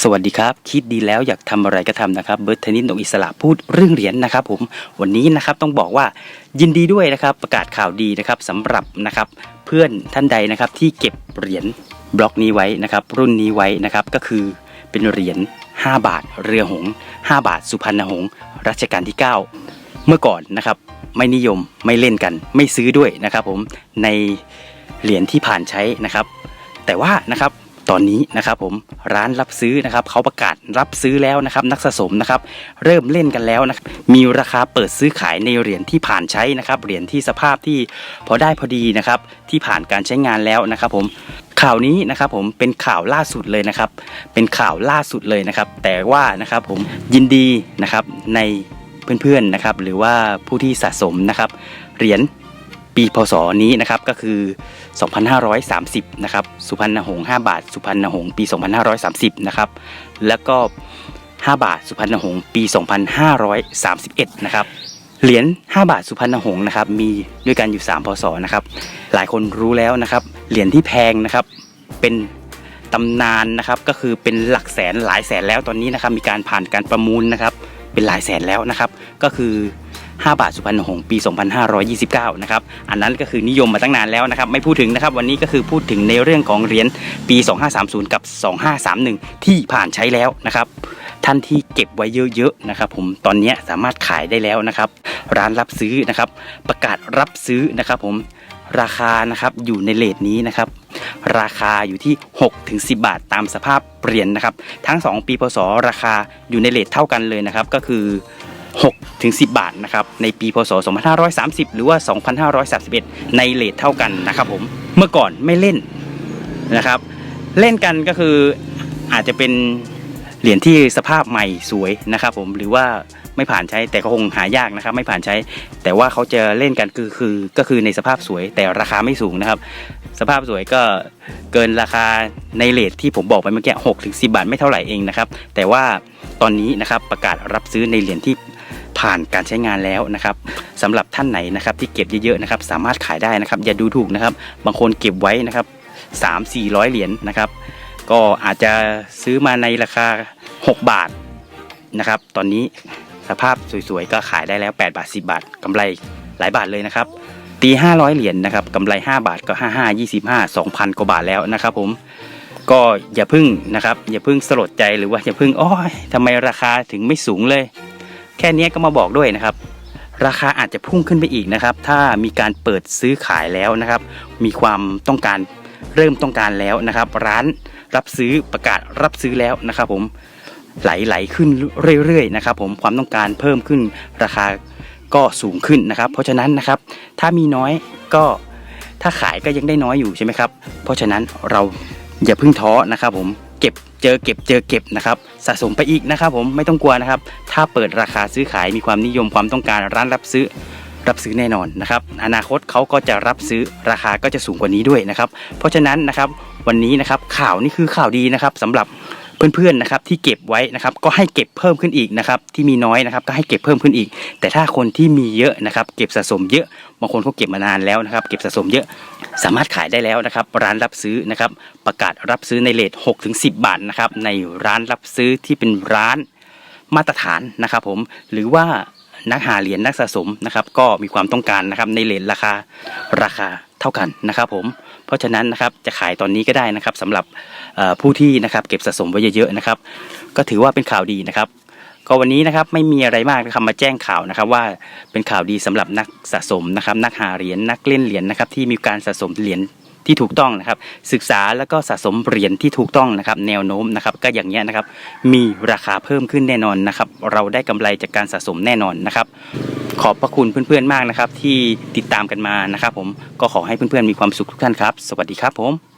สวัสดีครับ คิดดีแล้วอยากทำอะไรก็ทำนะครับเบิร์ตเทนนิสนกอิสระพูดเรื่องเหรียญนะครับผมวันนี้นะครับต้องบอกว่ายินดีด้วยนะครับประกาศข่าวดีนะครับสำหรับนะครับเพื่อนท่านใดนะครับที่เก็บเหรียญบล็อกนี้ไว้นะครับรุ่นนี้ไว้นะครับก็คือเป็นเหรียญ5 บาท เรือหงส์5บาท สุพรรณหงส์รัชกาลที่ 9 เมื่อก่อนนะครับไม่นิยมไม่เล่นกัน ไม่ซื้อด้วยนะครับผมในเหรียญที่ผ่านใช้นะครับแต่ว่านะครับ ตอนนี้นะครับผมร้านรับซื้อนะครับเขาประกาศรับซื้อแล้วนะครับนักสะสมนะครับเริ่มเล่นกันแล้วนะครับมีราคาเปิดซื้อขายในเหรียญที่ผ่านใช้นะครับเหรียญที่สภาพที่พอได้พอดีนะครับที่ผ่านการใช้งานแล้วนะครับผมข่าวนี้นะครับผมเป็นข่าวล่าสุดเลยนะครับ เป็นข่าวล่าสุดเลยนะครับ แต่ว่านะครับผมยินดีนะครับในเพื่อนๆนะครับหรือว่าผู้ที่สะสมนะครับเหรียญ ปีพศนี้นะครับก็คือ 2530 นะครับ สุพรรณหงษ์5บาท สุพรรณหงษ์ปี 2530 นะครับ แล้วก็ 5 บาท สุพรรณหงษ์ปี 2531 นะครับ เหรียญ 5 บาท สุพรรณหงษ์นะครับ มีด้วยกันอยู่ 3 พศนะครับ หลายคนรู้แล้วนะครับ เหรียญที่แพงนะครับ เป็นตำนานนะครับ ก็คือเป็นหลักแสนหลายแสนแล้วตอนนี้นะครับ มีการผ่านการประมูลนะครับ เป็นหลายแสนแล้วนะครับ ก็คือ 5 บาทสุพรรณหงษ์ปี 2529 นะครับ อันนั้นก็คือนิยมมาตั้งนานแล้วนะครับ ไม่พูดถึงนะครับ วันนี้ก็คือพูดถึงในเรื่องของเหรียญปี 2530 กับ 2531 ที่ผ่านใช้แล้วนะครับ ท่านที่เก็บไว้เยอะๆนะครับ ผมตอนนี้สามารถขายได้แล้วนะครับ ร้านรับซื้อนะครับ ประกาศรับซื้อนะครับ ผมราคานะครับอยู่ในเลทนี้นะครับ ราคาอยู่ที่6ถึง10 บาทตามสภาพเหรียญนะครับ ทั้ง 2 ปีพศราคาอยู่ในเลทเท่ากันเลยนะครับ ก็คือ 6ถึง10 บาทนะครับในปีพศ 2530 หรือว่า 2531 ในเลทเท่ากันนะครับผมเมื่อก่อนไม่เล่นนะครับ เล่นกันก็คืออาจจะเป็นเหรียญที่สภาพใหม่สวยนะครับผมหรือว่าไม่ผ่านใช้แต่ก็คงหายากนะครับไม่ผ่านใช้ แต่ว่าเขาจะเล่นกันคือคือก็คือในสภาพสวยแต่ราคาไม่สูงนะครับ สภาพสวยก็เกินราคาในเลทที่ผมบอกไปเมื่อกี้หกถึงสิบาทไม่เท่าไหร่เองนะครับแต่ว่าตอนนี้นะครับประกาศรับซื้อในเหรียญที่ ผ่านการใช้งานแล้วนะครับสำหรับท่านไหนนะครับที่เก็บเยอะๆนะครับสามารถขายได้นะครับ อย่าดูถูกนะครับ บางคนเก็บไว้นะครับสามสี่ร้อยเหรียญนะครับ ก็อาจจะซื้อมาในราคา 6 บาทนะครับ ตอนนี้สภาพสวยๆ ก็ขายได้แล้ว 8 บาท 10 บาทกำไรหลายบาทเลยนะครับ ตี 500 เหรียญนะครับกำไร 5 บาทก็ 55 25 2,000 กว่าบาทแล้วนะครับผมก็อย่าพึ่งนะครับ อย่าพึ่งสลดใจหรือว่าอย่าพึ่งโอ้ยทำไมราคาถึงไม่สูงเลย ค่นี้ก็มาบอกด้วยนะครับ ราคาอาจจะพุ่งขึ้นไปอีกนะครับ ถ้ามีการเปิดซื้อขายแล้วนะครับ มีความต้องการเริ่มต้องการแล้วนะครับ ร้านรับซื้อประกาศรับซื้อแล้วนะครับ ผมไหลไหลๆขึ้นเรื่อยๆนะครับ ผมความต้องการเพิ่มขึ้นราคาก็สูงขึ้นนะครับ เพราะฉะนั้นนะครับ ถ้ามีน้อยก็ถ้าขายก็ยังได้น้อยอยู่ใช่ไหมครับ เพราะฉะนั้นเราอย่าเพิ่งท้อนะครับ ผมเก็บ เจอเก็บเจอเก็บนะครับสะสมไปอีกนะครับผมไม่ต้องกลัวนะครับ ถ้าเปิดราคาซื้อขายมีความนิยมความต้องการร้านรับซื้อรับซื้อแน่นอนนะครับอนาคตเขาก็จะรับซื้อราคาก็จะสูงกว่านี้ด้วยนะครับ เพราะฉะนั้นนะครับวันนี้นะครับข่าวนี่คือข่าวดีนะครับสำหรับ เพื่อนๆนะครับที่เก็บไว้นะครับก็ให้เก็บเพิ่มขึ้นอีกนะครับที่มีน้อยนะครับก็ให้เก็บเพิ่มขึ้นอีก แต่ถ้าคนที่มีเยอะนะครับเก็บสะสมเยอะบางคนเขาเก็บมานานแล้วนะครับเก็บสะสมเยอะสามารถขายได้แล้วนะครับร้านรับซื้อนะครับประกาศรับซื้อในเลท6ถึง10 บาทนะครับในร้านรับซื้อที่เป็นร้านมาตรฐานนะครับผมหรือว่านักหาเหรียญนักสะสมนะครับก็มีความต้องการนะครับในเลทราคาราคา เท่ากันนะครับผมเพราะฉะนั้นนะครับจะขายตอนนี้ก็ได้นะครับสำหรับผู้ที่นะครับเก็บสะสมไว้เยอะๆนะครับ ก็ถือว่าเป็นข่าวดีนะครับ ก็วันนี้นะครับไม่มีอะไรมากนะครับมาแจ้งข่าวนะครับว่าเป็นข่าวดีสำหรับนักสะสมนะครับ นักหาเหรียญนักเล่นเหรียญนะครับที่มีการสะสมเหรียญที่ถูกต้องนะครับ ศึกษาแล้วก็สะสมเหรียญที่ถูกต้องนะครับ แนวโน้มนะครับ ก็อย่างเงี้ยนะครับ มีราคาเพิ่มขึ้นแน่นอนนะครับ เราได้กำไรจากการสะสมแน่นอนนะครับ ขอบพระคุณเพื่อนๆมากนะครับ ที่ติดตามกันมานะครับ ผมก็ขอให้เพื่อนๆมีความสุขทุกท่านครับ สวัสดีครับผม